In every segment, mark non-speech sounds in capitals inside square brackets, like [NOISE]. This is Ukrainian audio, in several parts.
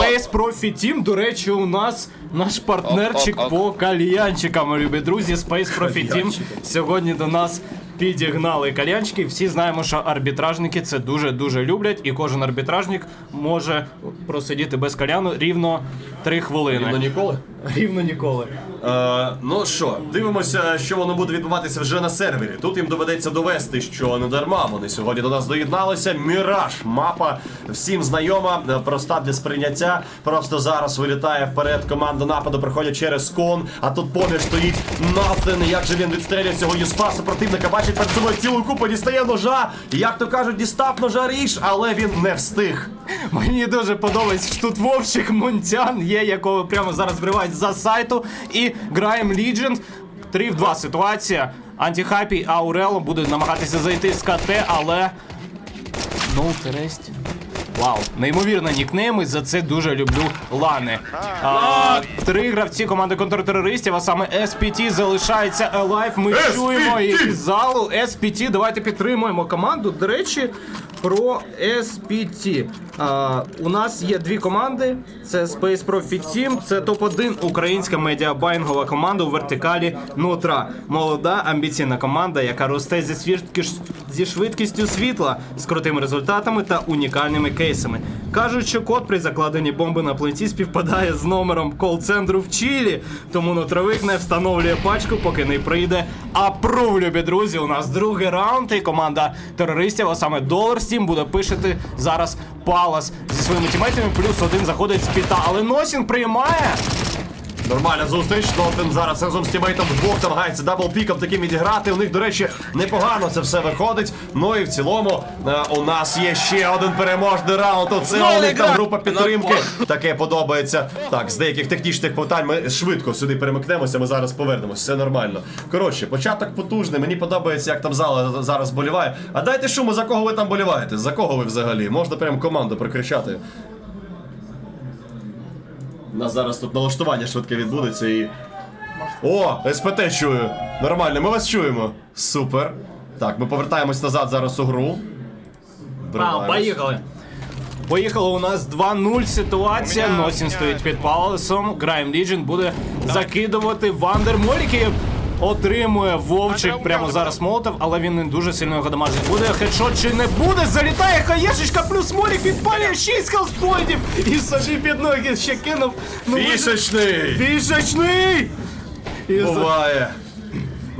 Space Profi Team, до речі, у нас наш партнерчик Ок, ок, по кальянчикам, любі друзі. Space Profi Team сьогодні до нас підігнали кальянчики. Всі знаємо, що арбітражники це дуже-дуже люблять, і кожен арбітражник може просидіти без кальяну рівно 3 хвилини. Ну ніколи. [LAUGHS] Рівно ніколи. Е, ну що, дивимося, що воно буде відбуватися вже на сервері. Тут їм доведеться довести, що не дарма вони сьогодні до нас доєдналися. Міраж, мапа всім знайома, е, проста для сприйняття. Просто зараз вилітає вперед команда нападу, приходять через кон. А тут поміж стоїть Нафтен. Як же він відстрілює цього юспаса противника? Бачить перед собою цілу купу, дістає ножа. Як то кажуть, дістав ножа ріж, але він не встиг. Мені дуже подобається, що тут Вовчик Мунтян є, якого прямо зараз вривають за сайту. І граємо Legend. 3 в 2 ситуація. Антіхапі Аурелом буде намагатися зайти з КТ, але. Ну, тересть. Вау, неймовірно нікнейми, за це дуже люблю лани. А, три гравці команди контртерористів, а саме SPT залишається alive. Ми SPT! чуємо їх із залу. SPT, давайте підтримуємо команду. До речі, про SPT. А, у нас є дві команди: це Space Profit Team, це топ-1 українська медіабайнгова команда у вертикалі Нутра. Молода амбіційна команда, яка росте зі, свідки- зі швидкістю світла, з крутими результатами та унікальними кейсами. Кажуть, що код при закладенні бомби на плиті співпадає з номером кол-центру в Чилі, тому нотровик не встановлює пачку, поки не прийде апрув, любі друзі. У нас другий раунд, і команда терористів, а саме Dollar Steam, буде пишити зараз Палас зі своїми тімейтами. Плюс один заходить з піта, але Носін приймає. Нормальна зустріч, Нотен зараз разом з тімейтом вдвох намагається даблпіком таким відіграти. У них, до речі, непогано це все виходить. Ну і в цілому е, у нас є ще один переможний раунд. Оце у них там група підтримки. Таке подобається. Так, з деяких технічних питань ми швидко сюди перемикнемося. Ми зараз повернемось. Все нормально. Коротше, початок потужний. Мені подобається, як там зала зараз боліває. А дайте шуму, за кого ви там боліваєте? За кого ви взагалі? Можна прям команду прикричати. У нас зараз тут налаштування швидке відбудеться і. О, СПТ чую. Нормально, ми вас чуємо. Супер. Так, ми повертаємось назад зараз у гру. А, поїхали. Поїхали у нас 2-0 ситуація. Носін стоїть під паласом. Граєм Ліджен буде закидувати Вандер Моліки. Отримує Вовчик прямо зараз молотов, але він не дуже сильно його дамажить. Буде хедшот чи не буде? Залітає хаєшечка, плюс Молік відпалює 6 хелспоінтів. І собі під ноги ще кинув. Ну, Фішечний! Фішечний! І за- Буває.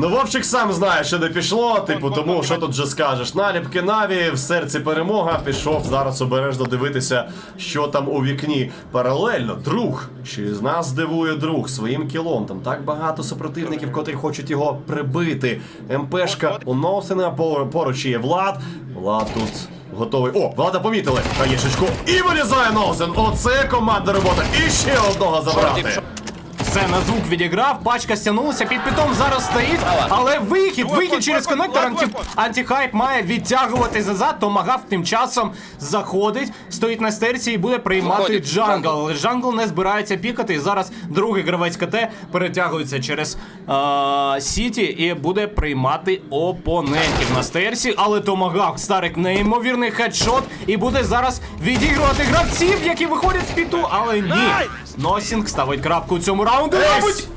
Ну, Вовчик сам знає, що не пішло, типу, тому що тут вже скажеш. Наліпки Наві, в серці перемога, пішов зараз обережно дивитися, що там у вікні. Паралельно, друг, чи з нас здивує друг своїм кілом. Там так багато супротивників, котрі хочуть його прибити. МПшка у Ноусена, пор- поруч є Влад. Влад тут. Готовий. О, Влада помітили. Хаєшечку. І вилізає Ноусен. Оце командна робота. І ще одного забрати. Все на звук відіграв, пачка стягнулася, під питом зараз стоїть, але вихід, вихід через коннектор анті, антихайп має відтягувати назад, то Магав тим часом заходить, стоїть на стерці і буде приймати джангл. джангл. Але джангл не збирається пікати, і зараз другий гравець КТ перетягується через е, Сіті і буде приймати опонентів на стерці. Але Томагавк старик неймовірний хедшот і буде зараз відігрувати гравців, які виходять з піту, але ні. Носінг ставить крапку у цьому раунду. Ейс!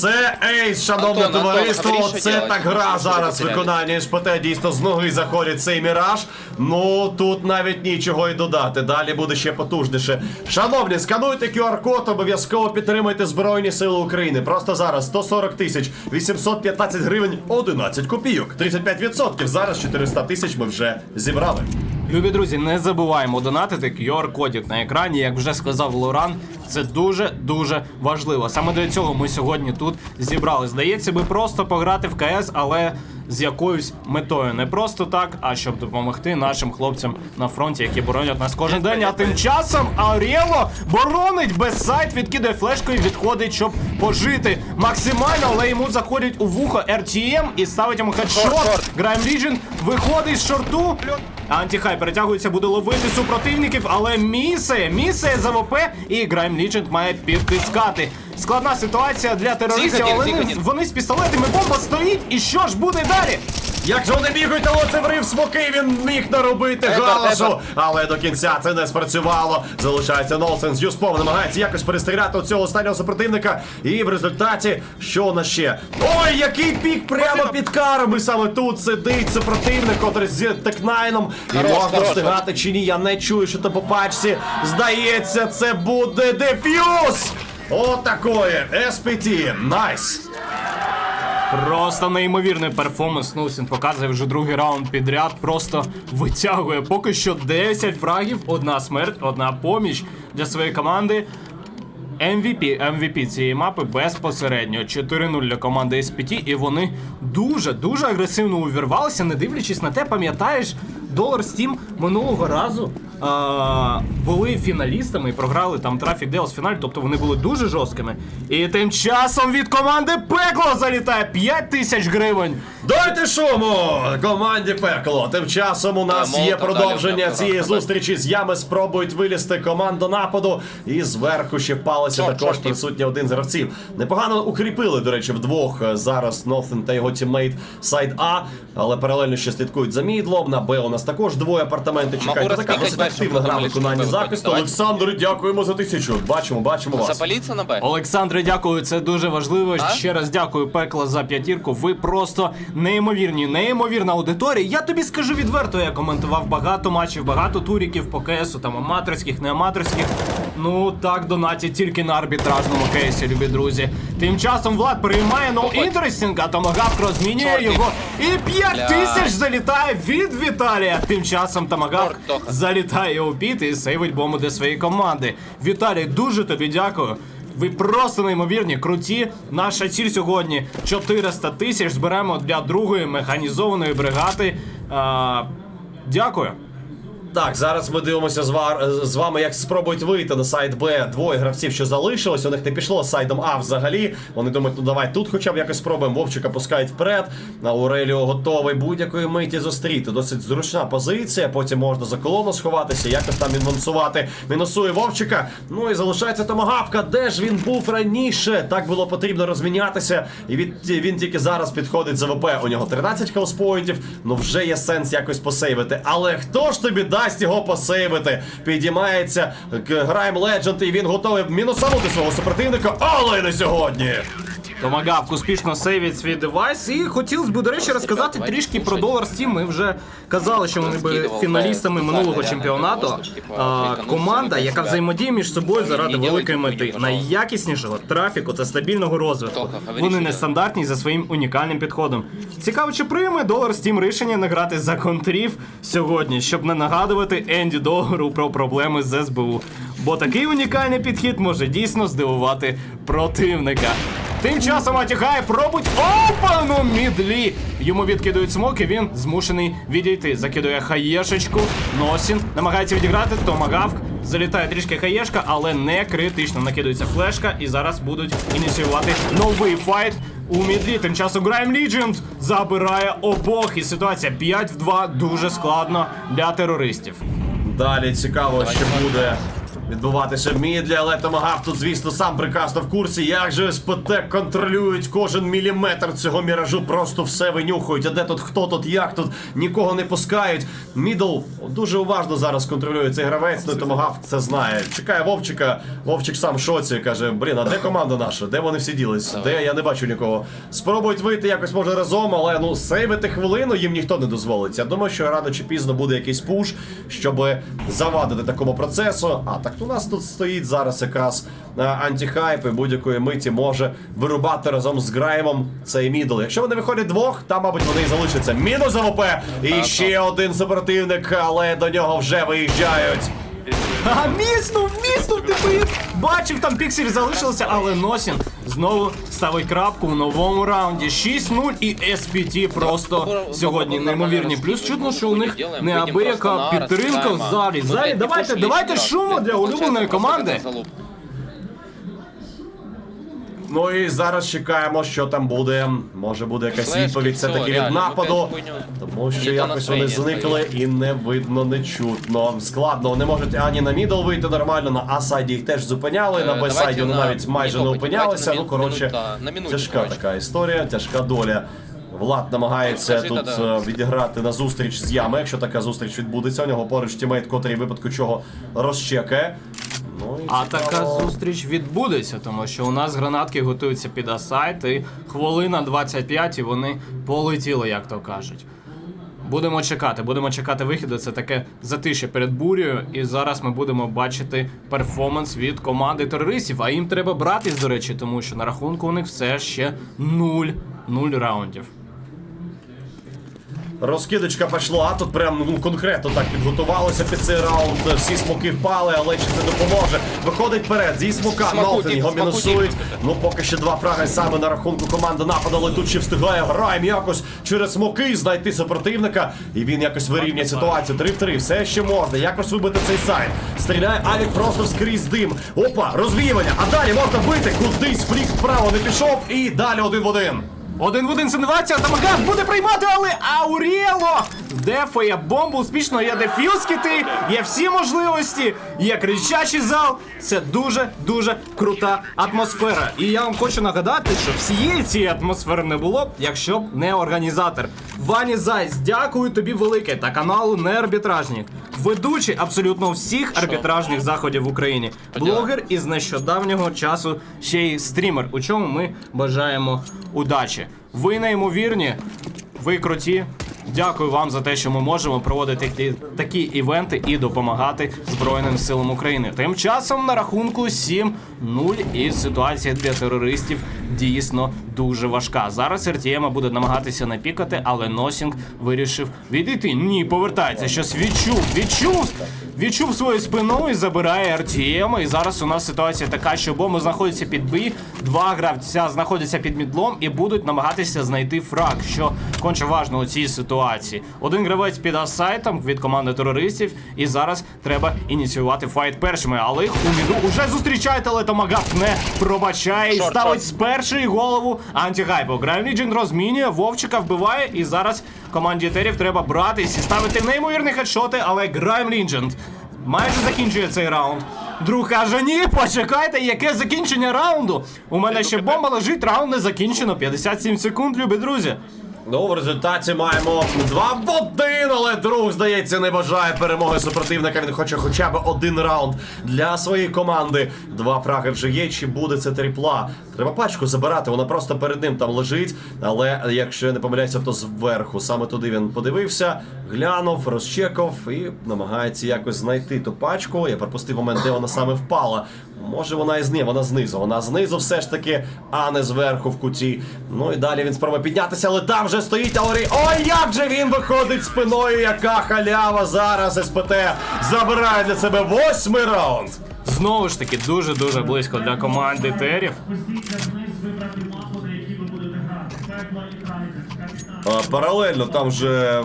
Це ейс, шановне Антон, товариство. Антон, це делать? так гра зараз. Виконання ШПТ дійсно з ноги заходить цей міраж. Ну тут навіть нічого й додати. Далі буде ще потужніше. Шановні, скануйте QR-код, обов'язково підтримуйте Збройні Сили України. Просто зараз 140 тисяч 815 гривень 11 копійок. 35%. Зараз 400 тисяч ми вже зібрали. Любі друзі, не забуваємо донатити QR-кодик на екрані. Як вже сказав Лоран, це дуже дуже важливо. Саме для цього ми сьогодні тут зібрали. Здається, би просто пограти в КС, але з якоюсь метою. Не просто так, а щоб допомогти нашим хлопцям на фронті, які боронять нас кожен день. А тим часом Аріело боронить без сайт, відкидає флешку і відходить, щоб пожити максимально, але йому заходять у вухо RTM і ставить йому хедшот. Грайм Ліджен виходить з шорту. Антихай перетягується, буде ловити супротивників, але місає, місає за ВП, і Грайм Лідженд має підтискати. Складна ситуація для терористів, але вони, вони з пістолетами, бомба стоїть, і що ж буде далі? Як же вони бігають, але це врив смоки, він міг наробити галасу. Але до кінця це не спрацювало. Залишається Нолсен з Юспом, намагається якось перестріляти у цього останнього супротивника. І в результаті, що у нас ще? Ой, який пік прямо під карами. Саме тут сидить супротивник, котрий з Текнайном. І можна встигати чи ні, я не чую, що там по пачці. Здається, це буде деф'юз! Отакої SPT. Найс! Просто неймовірний перформанс. Нусін показує вже другий раунд підряд. Просто витягує. Поки що 10 фрагів, одна смерть, одна поміч для своєї команди. MVP, MVP цієї мапи безпосередньо 4-0 для команди SPT, і вони дуже дуже агресивно увірвалися, не дивлячись на те, пам'ятаєш, Dollar Steam минулого разу а, були фіналістами і програли там трафік Deals фіналь, тобто вони були дуже жорсткими. І тим часом від команди Пекло залітає 5 тисяч гривень. Дайте шуму команді пекло. Тим часом у нас є продовження далі, цієї зустрічі. З ями спробують вилізти команда нападу. І зверху ще впалися також чорт, присутній один з гравців. Непогано укріпили, до речі, вдвох зараз Нофен та його тіммейт сайд А, але паралельно ще слідкують за мідлом. На Б у нас також двоє апартаменти чекають. Така досить активна гра в думали, що виконанні захисту. Олександр, дякуємо за тисячу. Бачимо, бачимо вас. Запаліться на Б. Олександре, дякую, це дуже важливо. А? Ще раз дякую, пекло за п'ятірку. Ви просто неймовірні, неймовірна аудиторія. Я тобі скажу відверто, я коментував багато матчів, багато туріків по КСу, там аматорських, не аматорських. Ну так донатять тільки на арбітражному кейсі, любі друзі. Тим часом Влад приймає no інтерестінг, а Томагавк розмінює його. І 5 тисяч залітає від Віталія. Тим часом Тоха. залітає у піт і сейвить бомбу для своєї команди. Віталій, дуже тобі дякую. Ви просто неймовірні, круті. Наша ціль сьогодні 400 тисяч. Зберемо для другої механізованої бригади. Дякую. Так, зараз ми дивимося з, вар... з вами, як спробують вийти на сайт Б двоє гравців, що залишилось. У них не пішло з сайдом А взагалі. Вони думають, ну давай тут хоча б якось спробуємо. Вовчика пускають вперед. Ауреліо готовий будь-якої миті зустріти. Досить зручна позиція. Потім можна за колону сховатися, якось там інвансувати. Мінусує Вовчика. Ну і залишається томагавка. Де ж він був раніше? Так було потрібно розмінятися. І від... він тільки зараз підходить за ВП. У нього 13 хелспоінтів. Ну вже є сенс якось посейвити. Але хто ж тобі дасть його посейвити? Підіймається к- Грайм Ледженд, і він готовий мінусанути свого супротивника, але не сьогодні. Томагавк успішно сейвить свій девайс. І хотілося б, до речі, розказати трішки про. Dollar Steam. Ми вже казали, що вони були фіналістами минулого чемпіонату. типу, А, Команда, яка взаємодіє між собою заради великої мети, найякіснішого трафіку та стабільного розвитку. Вони що не я- стандартні за своїм унікальним підходом. Цікаво, чи прийме Dollar Steam рішення не грати за контрів сьогодні, щоб не нагадувати Енді Долару про проблеми з СБУ. Бо такий унікальний підхід може дійсно здивувати противника. Тим часом Атігай пробуть опану мідлі. Йому відкидують смок, і він змушений відійти. Закидує хаєшечку. Носін намагається відіграти. Томагавк залітає трішки хаєшка, але не критично. Накидується флешка, і зараз будуть ініціювати новий файт. У мідлі тим часом Грайм Лідженд забирає обох, і ситуація 5 в 2 дуже складно для терористів. Далі цікаво, що буде відбуватися в мідлі, але Томагав тут, звісно, сам прекрасно в курсі. Як же СПТ контролюють кожен міліметр цього міражу, просто все винюхують. А де тут хто тут, як тут, нікого не пускають. Мідл дуже уважно зараз контролює цей гравець, ну Томагав це знає. Чекає Вовчика. Вовчик сам в шоці каже: Блін, а де команда наша? Де вони всі ділись? Де я не бачу нікого. Спробують вийти якось може разом, але ну сейвити хвилину їм ніхто не дозволить. Я думаю, що рано чи пізно буде якийсь пуш, щоб завадити такому процесу. А так у нас тут стоїть зараз якраз е, антихайп і будь-якої миті може вирубати разом з Граймом цей мідл. Якщо вони виходять двох, там, мабуть, вони і залишаться. Мінус АВП. І ще один супротивник, але до нього вже виїжджають. А міснув, міснув, ти би бачив, там піксель залишилося, але Носін знову ставить крапку в новому раунді. 6-0 і SPT просто сьогодні неймовірні. Плюс чудно, що у них неабияка підтримка в залі. Залі, давайте, давайте шуму для улюбленої команди. Ну і зараз чекаємо, що там буде. Може буде якась Флешки, відповідь все, все-таки від реально, нападу. ну, хуйню. Тому що якось вони зникли і не видно, не чутно. Складно, вони можуть ані на мідл вийти нормально, на А-сайді їх теж зупиняли, на Е, Б-сайді давайте вони на навіть майже не опинялися. Ну на коротше, на тяжка коротше. така історія, тяжка доля. Влад намагається Скажи, тут да-да. е, відіграти на зустріч з ями, якщо така зустріч відбудеться. У нього поруч тімейт, котрий в випадку чого розчекає. Ну, і А цікаво. така зустріч відбудеться, тому що у нас гранатки готуються під асайт, і хвилина 25, і вони полетіли, як то кажуть. Будемо чекати, будемо чекати вихіду. Це таке затишя перед бурею. І зараз ми будемо бачити перформанс від команди терористів. А їм треба братись, до речі, тому що на рахунку у них все ще нуль, нуль раундів. Розкидочка пішла, тут прям ну, конкретно так підготувалося під цей раунд. Всі смоки впали, але чи це допоможе? Виходить вперед, зі смока, Нолфін його мінусують. Ну поки ще два фраги саме на рахунку команди нападу, але тут ще встигає Грайм якось через смоки знайти супротивника. І він якось вирівняє ситуацію. 3 в 3, все ще можна. Якось вибити цей сайт. Стріляє Авік просто скрізь дим. Опа, розвіювання. А далі можна бити. Кудись флік вправо не пішов. І далі один в один. Один в один синувація, Тамагав буде приймати, але Ауріело дефає бомбу успішно, є дефюз кити, є всі можливості, є кричачий зал. Це дуже-дуже крута атмосфера. І я вам хочу нагадати, що всієї цієї атмосфери не було, б, якщо б не організатор. Вані Зайць, дякую тобі велике та каналу Не Арбітражник. Ведучий абсолютно всіх арбітражних заходів в Україні. Блогер із нещодавнього часу ще й стрімер, у чому ми бажаємо удачі. Ви неймовірні, ви круті. Дякую вам за те, що ми можемо проводити такі, такі івенти і допомагати Збройним силам України. Тим часом на рахунку 7-0 і ситуація для терористів дійсно дуже важка. Зараз РТМ буде намагатися напікати, але Носінг вирішив відійти. Ні, повертається. Щось відчув, відчув, відчув свою спину і забирає РТМ. І зараз у нас ситуація така, що бомби знаходяться під бій, два гравця знаходяться під мідлом і будуть намагатися знайти фраг, що конче важно у цій ситуації. Один гравець під асайтом від команди терористів, і зараз треба ініціювати файт першими. Але їх у міду уже зустрічають, але Томагав не пробачає і ставить шорт. З першої голову антигайпу. Грайм Ліджен розмінює, Вовчика вбиває, і зараз команді Етерів треба братись і ставити неймовірні хедшоти, але Грайм Лідженд майже закінчує цей раунд. Друг каже, ні, почекайте, яке закінчення раунду? У мене ще бомба лежить, раунд не закінчено. 57 секунд, любі друзі. Ну, в результаті маємо 2 в 1, але друг, здається, не бажає перемоги супротивника. Він хоче хоча б один раунд для своєї команди. Два фраги вже є. Чи буде це тріпла? Треба пачку забирати, вона просто перед ним там лежить. Але якщо я не помиляюся, то зверху саме туди він подивився, глянув, розчекав і намагається якось знайти ту пачку. Я пропустив момент, де вона саме впала. Може вона і ні, вона знизу. Вона знизу все ж таки, а не зверху в куті. Ну і далі він спробує піднятися, але там вже стоїть Аурі. Ой, як же він виходить спиною, яка халява зараз СПТ забирає для себе восьмий раунд. Знову ж таки, дуже-дуже близько для команди Терів. А, Паралельно там вже е,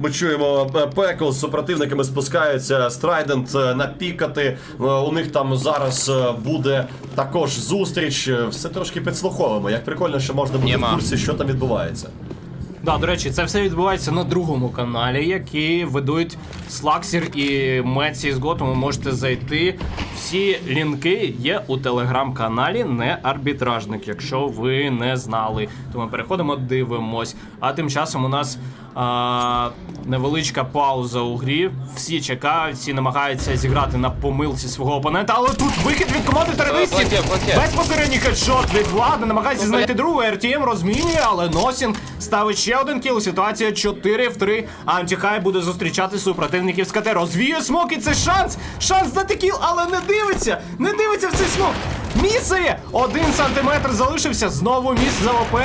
ми чуємо е, пекл з супротивниками спускаються. Страйдент е, напікати. Е, У них там зараз е, буде також зустріч. Е, Все трошки підслуховуємо. Як прикольно, що можна бути в курсі, що там відбувається. Да, до речі, це все відбувається на другому каналі, який ведуть Слаксір і Мед CSGO, тому можете зайти. Всі лінки є у телеграм-каналі не арбітражник, якщо ви не знали. Тому переходимо, дивимось. А тим часом у нас а, невеличка пауза у грі. Всі чекають, всі намагаються зіграти на помилці свого опонента, але тут вихід від команди терористів. Плаке. Безпосередній хедшот від влади, намагається знайти другу, РТМ розмінює, але Носін ставить ще один кіл. Ситуація 4 в 3. Антихай буде зустрічати супротивників з КТ. Розвіє смок і це шанс! Шанс дати кіл, але не дивиться! Не дивиться в цей смок! Місає! Один сантиметр залишився. Знову міс за ОП.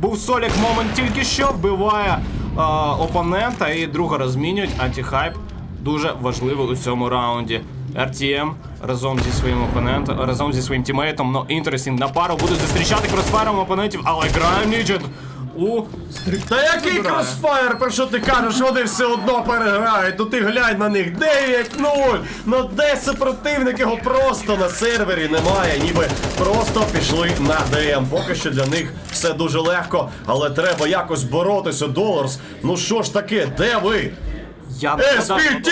Був Солік момент тільки що вбиває опонента і друга розмінюють. Антихайп дуже важливий у цьому раунді. RTM разом зі своїм опонентом, разом зі своїм тімейтом, но інтересінг на пару буде зустрічати кросфайром опонентів, але Грайм Лідженд у. Та який кросфайр, про що ти кажеш, вони все одно переграють, ну ти глянь на них, 9-0! Ну де супротивник? Його просто на сервері немає, ніби просто пішли на ДМ. Поки що для них все дуже легко, але треба якось боротися, Доларс. Ну що ж таке, де ви? Я нагадаю, SPT!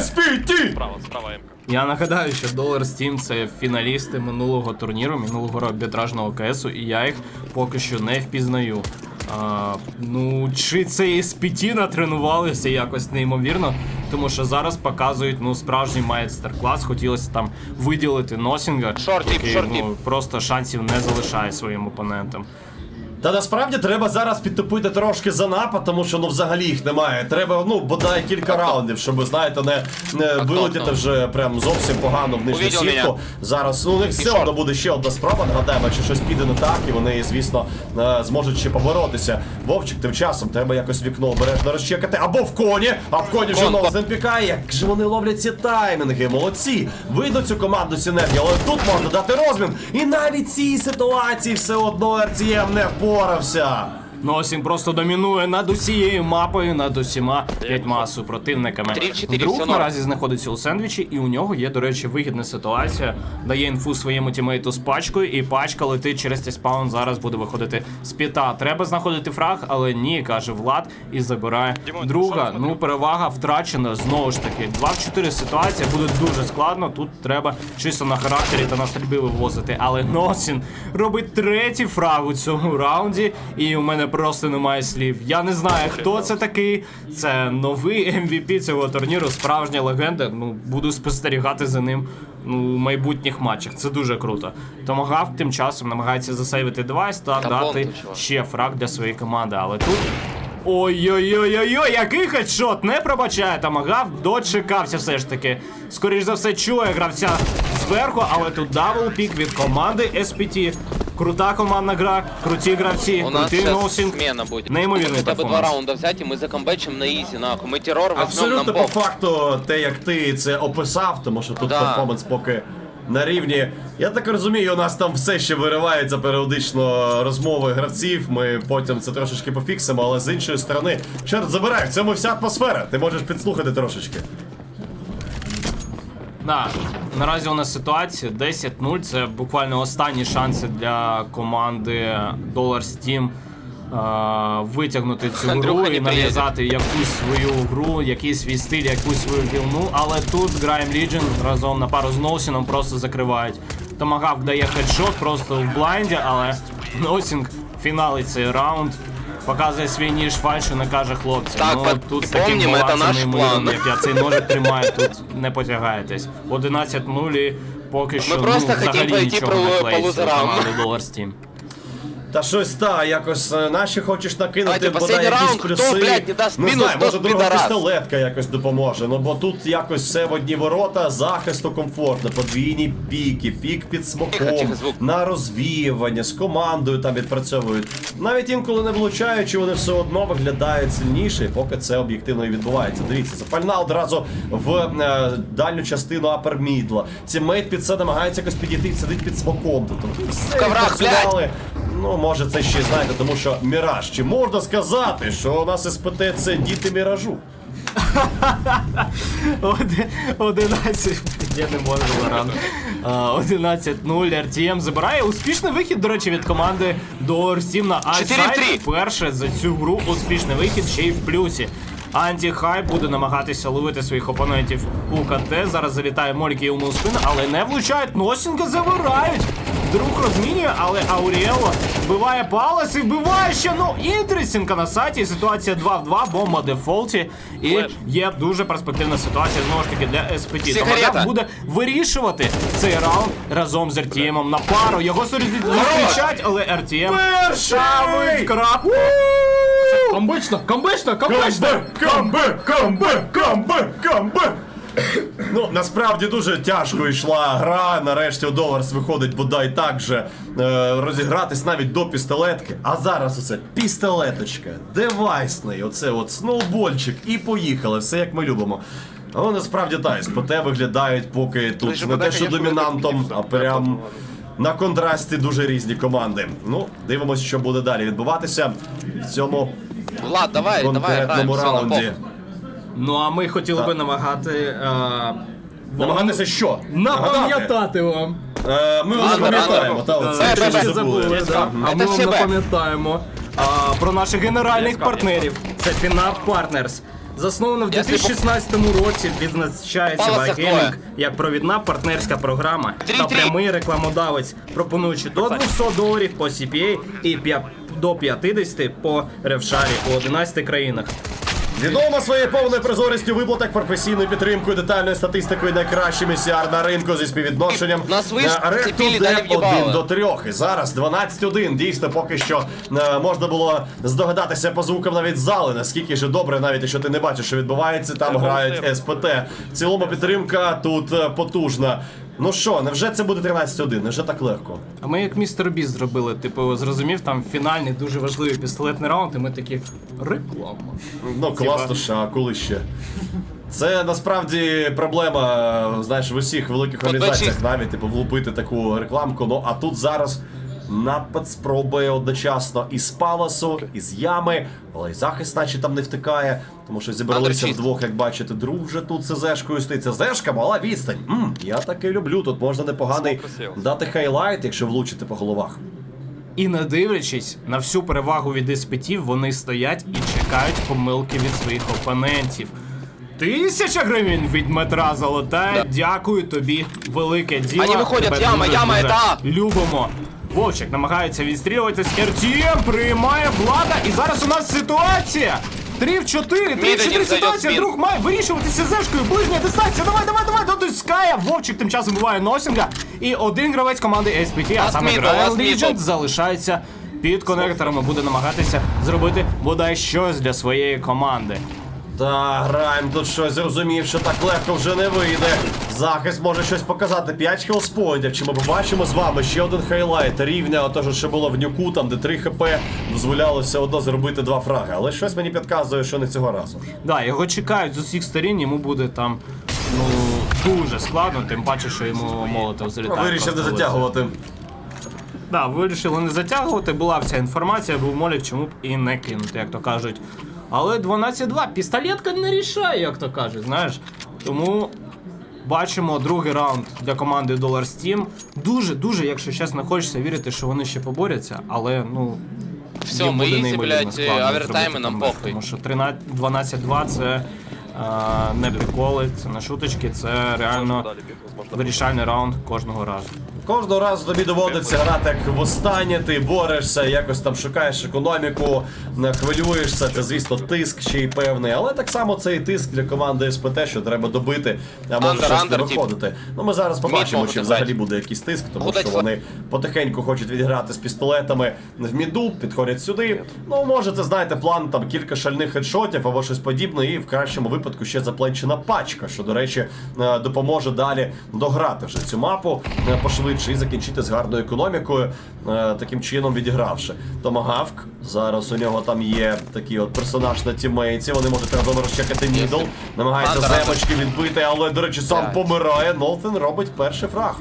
SPT! Справа, справа М-ка. я нагадаю, що Dollar Steam це фіналісти минулого турніру, минулого арбітражного КСу, і я їх поки що не впізнаю. А, ну, чи це SPT натренувалися якось неймовірно, тому що зараз показують ну справжній майстер-клас. Хотілося там виділити Носінга, Шорт-тіп, який, шорт-тіп. ну, просто шансів не залишає своїм опонентам. Та насправді треба зараз підтопити трошки за напад, тому що ну взагалі їх немає. Треба ну бодай кілька раундів, щоб знаєте, не, не вилетіти вже прям зовсім погано в нижню сітку. Зараз ну, у них все одно буде ще одна спроба. Нагадаємо, якщо щось піде не так, і вони, звісно, е, зможуть ще поборотися. Вовчик, тим часом треба якось вікно обережно розчекати. Або в коні, а в коні вже кон. Пікає. Як же вони ловлять ці таймінги? Молодці! Видно цю команду синергії, але тут можна дати розмін. І навіть цій ситуації все одно RTM не впорався. Носін просто домінує над усією мапою, над усіма п'ятьма супротивниками. Чотири, Друг наразі знаходиться у сендвічі, і у нього є, до речі, вигідна ситуація. Дає інфу своєму тімейту з пачкою, і пачка летить через цей спаун. Зараз буде виходити з піта. Треба знаходити фраг, але ні, каже Влад, і забирає друга. Ну, перевага втрачена знову ж таки. 2 в 4 ситуація буде дуже складно. Тут треба чисто на характері та на стрільби вивозити. Але Носін робить третій фраг у цьому раунді, і у мене просто немає слів. Я не знаю, хто це такий. Це новий MVP цього турніру, справжня легенда. Ну, буду спостерігати за ним ну, у майбутніх матчах. Це дуже круто. Томагав тим часом намагається засейвити девайс та Та дати бомб ще фраг для своєї команди. Але тут. Ой-ой-ой-ой-ой, який хедшот, не пробачає Тамагав, дочекався все ж таки. Скоріш за все, чує гравця зверху, але тут дабл пік від команди SPT. Крута командна гра, круті гравці, У нас крутий сейчас ноусінг. смена будет. Неймовірний Хотя бы два перформанс. раунда взять, и мы закомбечим на изи, нахуй. Мы террор возьмем Абсолютно на по бок. факту те, як ти це описав, тому що тут Да. перформанс поки на рівні. Я так розумію, у нас там все ще виривається періодично розмови гравців. Ми потім це трошечки пофіксимо, але з іншої сторони, чорт забирай, в цьому вся атмосфера. Ти можеш підслухати трошечки. Да, наразі у нас ситуація 10-0. Це буквально останні шанси для команди Dollar Steam е, витягнути цю Андрюха гру не і нав'язати якусь свою гру, якийсь свій стиль, якусь свою вілну. Але тут Grime Legion разом на пару з Ноусіном просто закривають. Томагавк дає хедшот просто в блайнді, але Носінг фіналить цей раунд. Показує свій ніж фальшу, не каже хлопці. Так, ну, тут з таким помнім, це балансом наш неймовірним, план. як я цей ножик тримаю, тут не потягаєтесь. 11-0 і поки що просто ну, хотім взагалі пройти нічого по- не по клеїться лузерам. команди Dollar Steam. Та щось та, якось е, наші хочеш накинути Давайте, бодай якісь раунд, плюси. хто, блядь, не дасть не мінус, знаю, може тот друга підарас. пістолетка якось допоможе. Ну бо тут якось все в одні ворота, захисту комфортно, подвійні піки, пік під смоком, Тихо, звук. на розвіювання, з командою там відпрацьовують. Навіть інколи не влучаючи, вони все одно виглядають сильніше, поки це об'єктивно і відбувається. Дивіться, запальна одразу в е, дальню частину апер мідла. Цімейт під це намагається якось підійти, сидить під смоком. Тобто все коврах, відпрацювали. Ну, може, це ще знаєте, тому що міраж. Чи можна сказати, що у нас СПТ це діти міражу? [LAUGHS] Оди- 11. Я не можу рано. 11-0 RTM забирає. Успішний вихід, до речі, від команди Dollar Steam на 4-3. Перше за цю гру успішний вихід ще й в плюсі. Антихайп буде намагатися ловити своїх опонентів у КТ. Зараз залітає Мольки йому у спину, але не влучають. Носінга завирають. Друг розмінює, але Ауріело вбиває Палас і вбиває ще. Ну, інтересінка на сайті. Ситуація 2 в 2, бомба дефолті. І є дуже перспективна ситуація знову ж таки для СПТ. Сигарета. Томагав буде вирішувати цей раунд разом з RTM на пару. Його зустрічають, але Перший! ставить крапку. Комбично, комбично, комбично! Камбе, камбе, камбе, камбе! Ну, насправді дуже тяжко йшла гра. Нарешті у Доларс виходить бодай так же е, розігратись навіть до пістолетки. А зараз оце пістолеточка, девайсний, оце от сноубольчик, і поїхали. Все як ми любимо. Але насправді так, СПТ виглядають поки тут не те, що домінантом, а прям на контрасті дуже різні команди. Ну, дивимося, що буде далі відбуватися в цьому Влад, давай, давай, конкретному все, на раунді. Ну а ми хотіли би намагати. е, Намагатися що? Напам'ятати вам. Е, Ми вже пам'ятаємо, та Е, оце Це вже забули. да. А ми вам себе. напам'ятаємо а, про наших генеральних партнерів. Це Finap Partners. Засновано в 2016 році відзначається Вайгеймінг як провідна партнерська програма та прямий рекламодавець, пропонуючи до 200 доларів по CPA і до 50 по ревшарі у 11 країнах. Відома своєю повною прозорістю виплаток, професійною підтримкою, детальною статистикою найкращими CR на ринку зі співвідношенням Нас ви ж на цепілі, Ректу далі Деп 1 до 3. І зараз 12-1. Дійсно, поки що е, можна було здогадатися по звукам навіть зали, наскільки ж добре, навіть якщо ти не бачиш, що відбувається, там грають СПТ. В цілому підтримка тут е, потужна. Ну що, невже це буде 13-1? Невже так легко? А ми як містер Біс зробили, типу, зрозумів, там фінальний дуже важливий пістолетний раунд, і ми такі реклама. Ну, класно, що, а коли ще? Це насправді проблема, знаєш, в усіх великих організаціях навіть, типу, влупити таку рекламку. Ну а тут зараз напад спробує одночасно і з паласу, і з ями, але й захист, наче там не втикає, тому що зібралися вдвох, як бачите, друг вже тут ЦЗшкою стоїть. ЦЗшка, мала відстань. М, я таки люблю. Тут можна непоганий дати хайлайт, якщо влучити по головах. І не дивлячись на всю перевагу від іспитів, вони стоять і чекають помилки від своїх опонентів. Тисяча гривень від Дмитра Золотая. Дякую тобі, велике діло. Вони виходять, Тебе яма, дуже, яма, дуже это! Любимо. Вовчик намагається відстрілюватись. РТМ приймає влада. І зараз у нас ситуація. 3 в 4, 3 в 4 ситуація. Друг має вирішуватися зешкою. Ближня дистанція. Давай, давай, давай, дотискає. Вовчик тим часом буває носінга. І один гравець команди SPT, а саме Grail. Legend, залишається під конекторами, буде намагатися зробити бодай щось для своєї команди. Та граємо тут щось, зрозумів, що так легко вже не вийде. Захист може щось показати. 5 хелспоінтів. Чи ми побачимо з вами ще один хайлайт рівня того, що було в нюку, там де 3 хп дозволяло все одно зробити два фраги. Але щось мені підказує, що не цього разу. Да, його чекають з усіх сторін, йому буде там ну дуже складно, тим паче, що йому молотов залітає. Вирішив не затягувати. Да, вирішили не затягувати, була вся інформація, був молік, чому б і не кинути, як то кажуть. Але 12-2, пістолетка не рішає, як то кажуть, знаєш. Тому бачимо другий раунд для команди Dollar Steam. Дуже, дуже, якщо чесно, хочеться вірити, що вони ще поборються, але ну. Все, ми буде ізі, блядь, овертайми нам похуй. Тому що 12-2 це а, не приколи, це не шуточки, це реально вирішальний раунд кожного разу. Кожного разу тобі доводиться грати як востаннє, ти борешся, якось там шукаєш економіку, хвилюєшся, це звісно тиск ще й певний, але так само це і тиск для команди СПТ, що треба добити, а може Андер, щось не андер, тип. виходити. Ну ми зараз побачимо, чи взагалі буде якийсь тиск, тому що вони потихеньку хочуть відіграти з пістолетами в міду, підходять сюди. Ну, може, це знаєте, план там кілька шальних хедшотів або щось подібне, і в кращому випадку ще запленчена пачка, що, до речі, е, допоможе далі дограти вже цю мапу е, пошвидше і закінчити з гарною економікою, е, таким чином відігравши. Томагавк. Зараз у нього там є такий от персонаж на тімейці. Вони можуть разом розчекати мідл. Намагається земочки відбити, але, до речі, сам помирає. Нолфен робить перший фраг.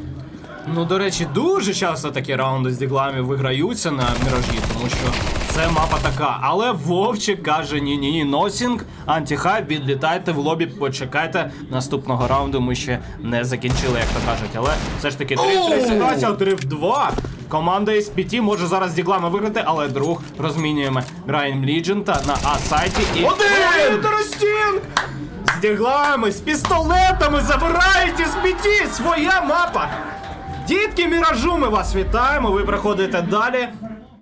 Ну, до речі, дуже часто такі раунди з діглами виграються на міражі, тому що це мапа така. Але Вовчик каже: ні, ні, носінг, антихайп, відлітайте в лобі, почекайте. Наступного раунду ми ще не закінчили, як то кажуть. Але все ж таки 3-3 ситуація, 3 в 2. Команда SPT може зараз з діглами виграти, але друг розмінюємо Грайм Ліджента на А-сайті і. Один! З діглами, з пістолетами забирають SPT! Своя мапа! Дітки міражу, ми вас вітаємо. Ви проходите далі.